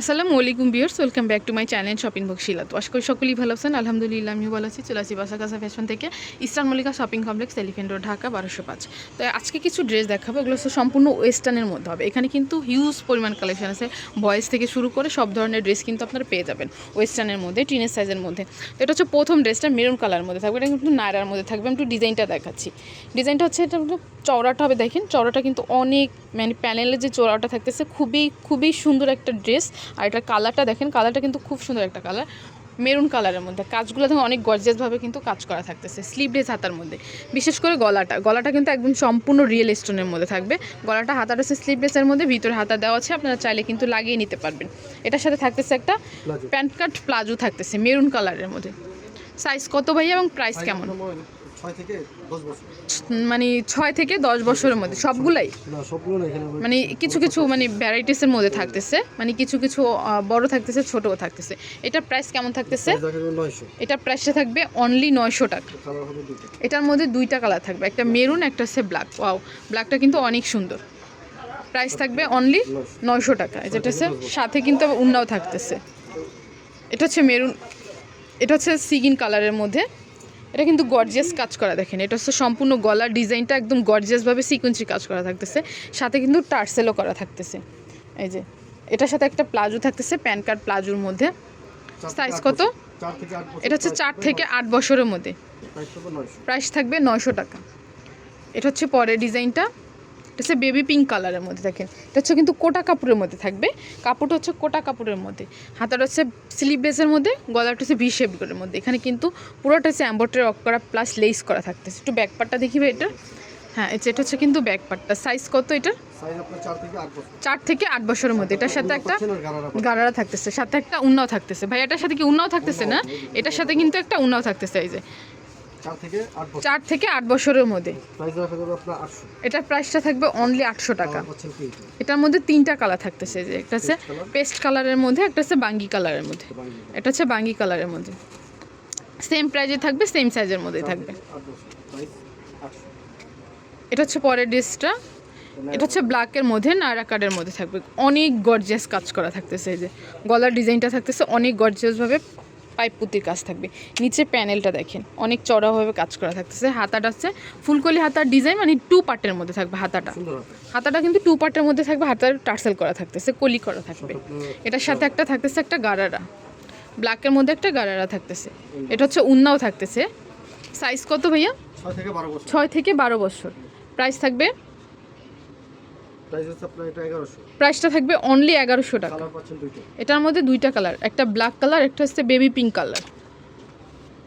আসসালামু আলাইকুম viewers welcome back to my channel shopping বুক শিলা। তো আশা করি সকলেই ভালো আছেন, আলহামদুলিল্লাহ আমিও ভালো আছি। চলে আসি বাসাকাসা ফ্যাশন থেকে, Eastern Mallika shopping complex, Elephant Road, Dhaka, বারোশো পাঁচ। তো আজকে কিছু ড্রেস দেখাবো, এগুলো হচ্ছে সম্পূর্ণ ওয়েস্টার্নের মধ্যে হবে। এখানে কিন্তু হিউজ পরিমাণ কালেকশন আছে। বয়েস থেকে শুরু করে সব ধরনের ড্রেস কিন্তু আপনারা পেয়ে যাবেন ওয়েস্টার্নের মধ্যে টিনের সাইজের মধ্যে। তো এটা হচ্ছে প্রথম ড্রেসটা মেরুন কালার মধ্যে থাকবে। এটা কিন্তু নায়রার মধ্যে থাকবে। আমি একটু ডিজাইনটা দেখাচ্ছি। ডিজাইনটা হচ্ছে এটা চওড়াটা হবে দেখেন চওড়াটা কিন্তু অনেক মানে প্যানেলের যে চওড়াটা থাকতেছে খুবই খুবই সুন্দর একটা ড্রেস আর এটার কালারটা দেখেন কালারটা কিন্তু খুব সুন্দর একটা কালার মেরুন কালারের মধ্যে। কাজগুলো দেখেন অনেক গর্জিয়াসভাবে কিন্তু কাজ করা থাকতেছে স্লিভলেস হাতার মধ্যে। বিশেষ করে গলাটা। গলাটা কিন্তু একদম সম্পূর্ণ রিয়েল স্টোনের মধ্যে থাকবে। গলাটা হাতার হচ্ছে স্লিভলেসের মধ্যে ভিতরে হাতা দেওয়া আছে আপনারা চাইলে কিন্তু লাগিয়ে নিতে পারবেন। এটার সাথে থাকতেছে একটা প্যান্ট কাট প্লাজো থাকতেছে মেরুন কালারের মধ্যে। সাইজ কত ভাইয়া এবং প্রাইস কেমন? মানে ছয় থেকে দশ বছরের মধ্যে সবগুলাই? মানে কিছু কিছু মানে ভ্যারাইটিসের মধ্যে থাকতেছে মানে কিছু কিছু বড় থাকতেছে ছোটও থাকতেছে। এটার প্রাইস কেমন থাকতেছে? এটা প্রাইসটা থাকবে অনলি নয়শো টাকা। এটার মধ্যে দুইটা কালার থাকবে একটা মেরুন একটা হচ্ছে ব্ল্যাক ওয়াও ব্ল্যাকটা কিন্তু অনেক সুন্দর। প্রাইস থাকবে অনলি নয়শো। টাকা। যেটা হচ্ছে সাথে কিন্তু উন্নাও থাকতেছে। এটা হচ্ছে মেরুন এটা হচ্ছে সিগিন কালারের মধ্যে। এটা কিন্তু গর্জিয়াস কাজ করা দেখেন। এটা হচ্ছে সম্পূর্ণ গলার ডিজাইনটা একদম গর্জিয়াসভাবে সিকুয়েন্সি কাজ করা থাকতেছে। সাথে কিন্তু টার্সেলও করা থাকতেছে। এই যে এটার সাথে একটা প্লাজো থাকতেছে প্যান কার্ড প্লাজোর মধ্যে। সাইজ কত? এটা হচ্ছে চার থেকে আট বছরের মধ্যে। প্রাইস থাকবে নয়শো টাকা। এটা হচ্ছে পরের ডিজাইনটা। এটা হচ্ছে বেবি পিঙ্ক কালারের মধ্যে দেখেন এটা হচ্ছে কিন্তু কোটা কাপড়ের মধ্যে থাকবে। কাপড়টা হচ্ছে কোটা কাপড়ের মধ্যে। হাতাটা হচ্ছে স্লিভলেসের মধ্যে গলাটা হচ্ছে ভি শেপের মধ্যে। এখানে কিন্তু পুরোটা হচ্ছে অ্যাম্বয়ডারি অফ করা প্লাস লেস করা থাকতেছে। একটু ব্যাক পার্টটা দেখিবে এটা? হ্যাঁ এটা হচ্ছে কিন্তু ব্যাক পার্টটা সাইজ কত এটা? চার থেকে আট বছরের মধ্যে। এটার সাথে একটা। গারারা থাকতেছে। সাথে একটা উন্নাও থাকতেছে। ভাই এটার সাথে কি উন্নাও থাকতেছে না? এটার সাথে কিন্তু একটা উন্নাও থাকতেছে এই যে। চার থেকে আট বছরের মধ্যে। এটার প্রাইসটা থাকবে অনলি আটশো টাকা? এটার মধ্যে তিনটা কালার থাকতেছে যে একটা হচ্ছে পেস্ট কালারের মধ্যে একটা হচ্ছে বাঙ্গি কালারের মধ্যে। এটা হচ্ছে বাঙ্গি কালারের মধ্যে। সেম প্রাইজে থাকবে সেম সাইজের মধ্যে থাকবে। এটা হচ্ছে পরের ড্রেসটা এটা হচ্ছে ব্ল্যাকের মধ্যে নায়রা কার্ডের মধ্যে থাকবে। অনেক গর্জিয়াস কাজ করা থাকতেছে এই যে গলার ডিজাইনটা থাকতেছে অনেক গর্জিয়াসভাবে পাইপ পুতির কাজ থাকবে। নিচে প্যানেলটা দেখেন অনেক চড়াভাবে কাজ করা থাকতেছে। হাতাটা হচ্ছে ফুলকলি হাতার ডিজাইন মানে টু পার্টের মধ্যে থাকবে হাতাটা। হাতাটা কিন্তু টু পার্টের মধ্যে থাকবে হাতার টার্সেল করা থাকতেছে কলি করা থাকবে। এটার সাথে একটা থাকতেছে একটা গারারা। ব্ল্যাকের মধ্যে একটা গারারা থাকতেছে। এটা হচ্ছে উন্নাও থাকতেছে। সাইজ কত ভাইয়া? ছয় থেকে বারো বছর। ছয় থেকে বারো বছর। প্রাইস থাকবে প্রাইস হচ্ছে আপনার এটা এগারোশো প্রাইসটা থাকবে অনলি এগারোশো টাকা। এটার মধ্যে দুইটা কালার একটা ব্ল্যাক কালার একটা হচ্ছে বেবি পিঙ্ক কালার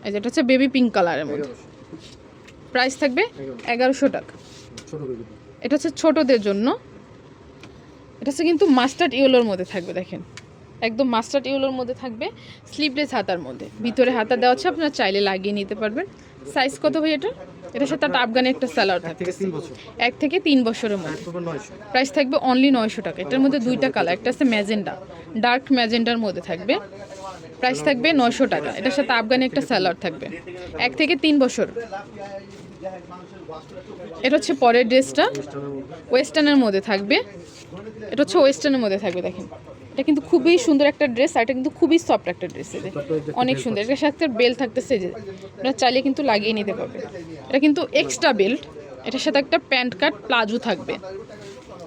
এই যেটা হচ্ছে বেবি পিঙ্ক কালারের মধ্যে। প্রাইস থাকবে এগারোশো। টাকা। এটা হচ্ছে ছোটদের জন্য। এটা হচ্ছে কিন্তু মাস্টার্ড ইয়েলোর মধ্যে থাকবে দেখেন। একদম মাস্টার্ড ইয়েলোর মধ্যে থাকবে স্লিভলেস হাতার মধ্যে। ভিতরে হাতা দেওয়া আছে আপনারা চাইলে লাগিয়ে নিতে পারবেন। সাইজ কত ভাই এটা? এটার সাথে একটা আফগানি একটা স্যালাড এক থেকে তিন বছরের মধ্যে। প্রাইস থাকবে অনলি নয়শো টাকা। এটার মধ্যে দুইটা কালার একটা আছে ম্যাজেন্ডা ডার্ক ম্যাজেন্ডার মধ্যে থাকবে। প্রাইস থাকবে নয়শো টাকা। এটার সাথে আফগানি একটা স্যালাড থাকবে। এক থেকে তিন বছর। এটা হচ্ছে পরের ড্রেসটা ওয়েস্টার্নের মধ্যে থাকবে। এটা হচ্ছে ওয়েস্টার্নের মধ্যে থাকবে দেখেন। এটা কিন্তু খুবই সুন্দর একটা ড্রেস আর এটা কিন্তু খুবই সফট একটা ড্রেস যে। অনেক সুন্দর। এটার সাথে বেল থাকতেছে যে। এটা চাইলে কিন্তু লাগিয়ে নিতে পারবে। এটা কিন্তু এক্সট্রা বেল্ট এটার সাথে একটা প্যান্ট কাট প্লাজো থাকবে।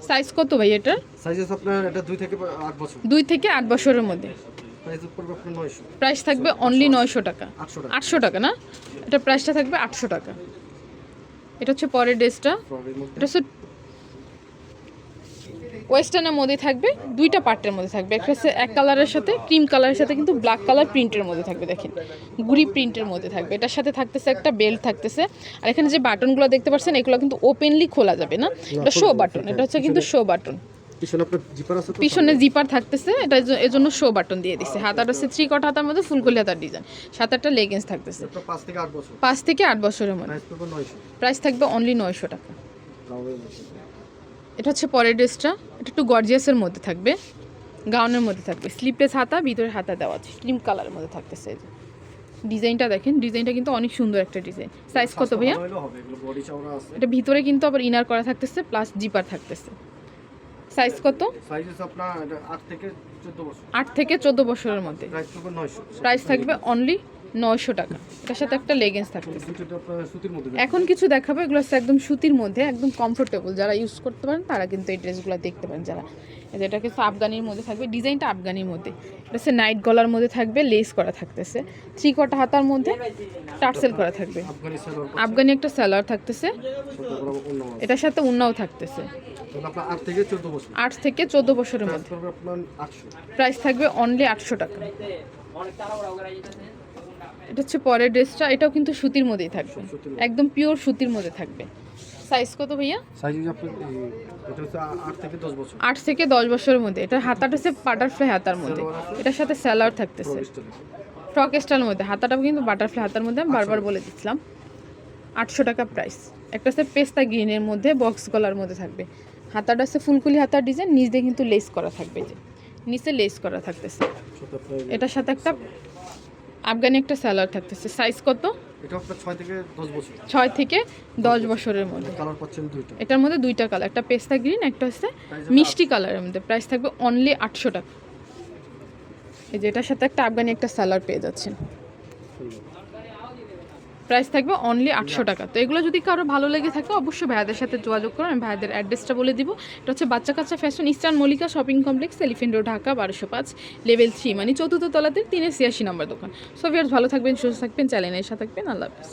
সাইজ কত ভাই এটার? সাইজ আপনার এটা দুই থেকে আট বছর। দুই থেকে আট বছরের মধ্যে। প্রাইস থাকবে অনলি নয়শো টাকা। আটশো টাকা। আটশো টাকা না? এটা প্রাইসটা থাকবে আটশো টাকা। এটা হচ্ছে পরের ড্রেসটা এটা হচ্ছে ওয়েস্টার্নের মধ্যে থাকবে দুইটা পার্টের মধ্যে থাকবে। একটা হচ্ছে এক কালারের সাথে ক্রিম কালারের সাথে কিন্তু ব্ল্যাক কালার প্রিন্টের মধ্যে থাকবে দেখেন। গুড়ি প্রিন্টের মধ্যে থাকবে। এটার সাথে থাকতেছে একটা বেল্ট থাকতেছে। আর এখানে যে বাটনগুলো দেখতে পাচ্ছেন এগুলো কিন্তু ওপেনলি খোলা যাবে না। এটা শো বাটন। এটা হচ্ছে কিন্তু শো বাটন। পিছনে আপনার জিপার আছে পিছনে জিপার থাকতেছে। এটা এজ- এজন্য শো বাটন দিয়ে দিচ্ছে হাতাটা হচ্ছে থ্রি কট হাতার মধ্যে ফুলকলি হাতার ডিজাইন সাত আটটা লেগিংস থাকতেছে পাঁচ থেকে আট বছর। পাঁচ থেকে আট বছরের মধ্যে। প্রাইস থাকবে অনলি নয়শো টাকা। এটা হচ্ছে পরের ড্রেসটা। এটা একটু গর্জিয়াসের মধ্যে থাকবে। গাউনের মধ্যে থাকবে। স্লিপলেস হাতা ভিতরে হাতা দেওয়া আছে। ক্রিম কালারের মধ্যে থাকতেছে ডিজাইনটা দেখেন। ডিজাইনটা কিন্তু অনেক সুন্দর একটা ডিজাইন। সাইজ কত ভাইয়া? এটা ভিতরে কিন্তু আবার ইনার করা থাকতেছে প্লাস জিপার থাকতেছে। সাইজ কত? আট থেকে চোদ্দ বছরের মধ্যে। প্রাইস থাকবে অনলি নয়শো টাকা। এটার সাথে একটা লেগিংস থাকবে। এখন কিছু দেখাবো এগুলো হচ্ছে একদম সুতির মধ্যে একদম কমফোর্টেবল যারা ইউজ করতে পারেন তারা কিন্তু এই ড্রেসগুলো দেখতে পারেন যারা এটা কিন্তু আফগানির মধ্যে থাকবে ডিজাইনটা আফগানির মধ্যে। এটা হচ্ছে নাইট গলার মধ্যে থাকবে লেস করা থাকতেছে। থ্রি কটা হাতার মধ্যে টার্সেল করা থাকবে। আফগানি একটা স্যালোয়ার থাকতেছে। এটার সাথে উন্নাও থাকতেছে। আট থেকে চোদ্দ বছরের মধ্যে। প্রাইস থাকবে অনলি আটশো টাকা। এটা হচ্ছে পরের ড্রেসটা এটাও কিন্তু সুতির মধ্যেই থাকবে। একদম পিওর সুতির মধ্যে থাকবে। সাইজ কত ভাইয়া? আট থেকে দশ বছরের মধ্যে। এটা হাতাটা হচ্ছে বাটারফ্লাই হাতার মধ্যে। এটার সাথে স্যালার থাকতেছে। স্টাইলে। ফ্রক স্টাইলের মধ্যে। হাতাটাও কিন্তু বাটারফ্লাই হাতার মধ্যে। আমি বারবার বলে দিচ্ছিলাম। আটশো টাকা প্রাইস একটা হচ্ছে পেস্তা গ্রিনের মধ্যে বক্স গলার মধ্যে থাকবে। হাতাটা হচ্ছে ফুলকুলি হাতার ডিজাইন নিচ দিয়ে কিন্তু লেস করা থাকবে যে। নিচে লেস করা থাকতেছে। এটার সাথে একটা আফগানি একটা স্যালোয়ার থাকতেছে। সাইজ কত? এটা আপনার ছয় থেকে দশ বছর। থেকে বছরের মধ্যে। কালার পাচ্ছেন দুইটা। এটার মধ্যে দুইটা কালার একটা পেস্তা গ্রিন একটা হচ্ছে মিষ্টি কালারের মধ্যে। প্রাইস থাকবে অনলি আটশো টাকা। এই যে এটার সাথে একটা আফগানি একটা স্যালোয়ার পেয়ে যাচ্ছেন। প্রাইস থাকবে অনলি আটশো টাকা। তো এগুলো যদি কারও ভালো লেগে থাকে অবশ্যই ভাইয়াদের সাথে যোগাযোগ করুন। আমি ভাইয়াদের অ্যাড্রেসটা বলে দিব। এটা হচ্ছে বাচ্চা কাচ্চা fashion Eastern Mallika shopping complex Elephant Road Dhaka বারোশো পাঁচ লেভেল থ্রি মানে চতুর্থ তলাতে তিনে ছিয়াশি নম্বর দোকান। সো আর ভালো থাকবেন সুস্থ থাকবেন চ্যালেঞ্জ এসে থাকবেন। আল্লাহ হাফিজ।